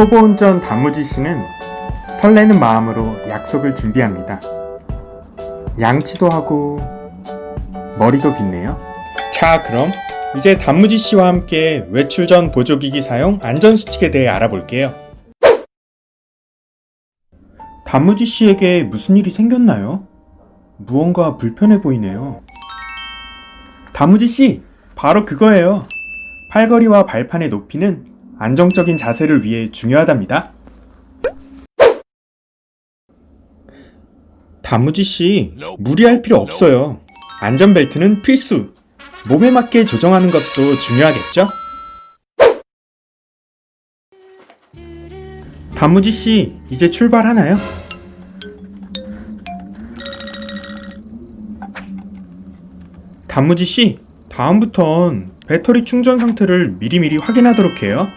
초보 운전 단무지 씨는 설레는 마음으로 약속을 준비합니다. 양치도 하고 머리도 빗네요. 자, 그럼 이제 단무지 씨와 함께 외출 전 보조기기 사용 안전 수칙에 대해 알아볼게요. 단무지 씨에게 무슨 일이 생겼나요? 무언가 불편해 보이네요. 단무지 씨, 바로 그거예요. 팔걸이와 발판의 높이는 안정적인 자세를 위해 중요하답니다. 단무지 씨, 무리할 필요 없어요. 안전벨트는 필수. 몸에 맞게 조정하는 것도 중요하겠죠? 단무지 씨, 이제 출발하나요? 단무지 씨, 다음부턴 배터리 충전 상태를 미리미리 확인하도록 해요.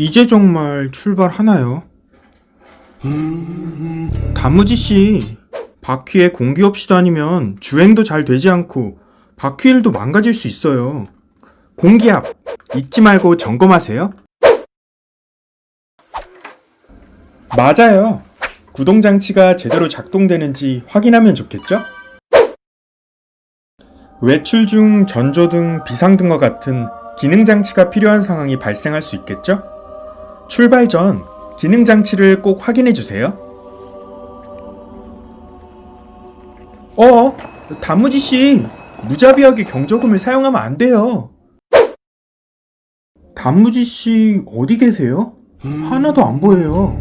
이제 정말 출발하나요? 단무지 씨, 바퀴에 공기 없이 다니면 주행도 잘 되지 않고 바퀴일도 망가질 수 있어요. 공기압 잊지 말고 점검하세요. 맞아요. 구동 장치가 제대로 작동되는지 확인하면 좋겠죠? 외출 중 전조등, 비상등과 같은 기능 장치가 필요한 상황이 발생할 수 있겠죠? 출발 전 기능 장치를 꼭 확인해 주세요. 어, 단무지 씨, 무자비하게 경적음을 사용하면 안 돼요. 단무지 씨 어디 계세요? 하나도 안 보여요.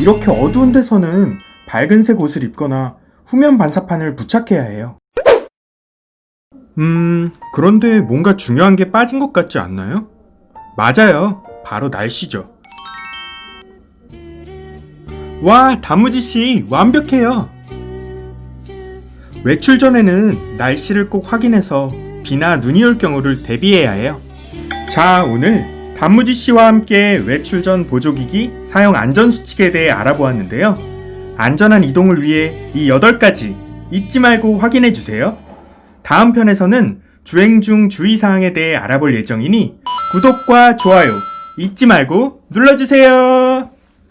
이렇게 어두운 데서는 밝은색 옷을 입거나 후면 반사판을 부착해야 해요. 음, 그런데 뭔가 중요한 게 빠진 것 같지 않나요? 맞아요. 바로 날씨죠. 와, 다무지 씨, 완벽해요. 외출 전에는 날씨를 꼭 확인해서 비나 눈이 올 경우를 대비해야 해요. 자, 오늘 단무지 씨와 함께 외출 전 보조기기 사용 안전 수칙에 대해 알아보았는데요. 안전한 이동을 위해 이 8가지 잊지 말고 확인해 주세요. 다음 편에서는 주행 중 주의사항에 대해 알아볼 예정이니 구독과 좋아요 잊지 말고 눌러주세요.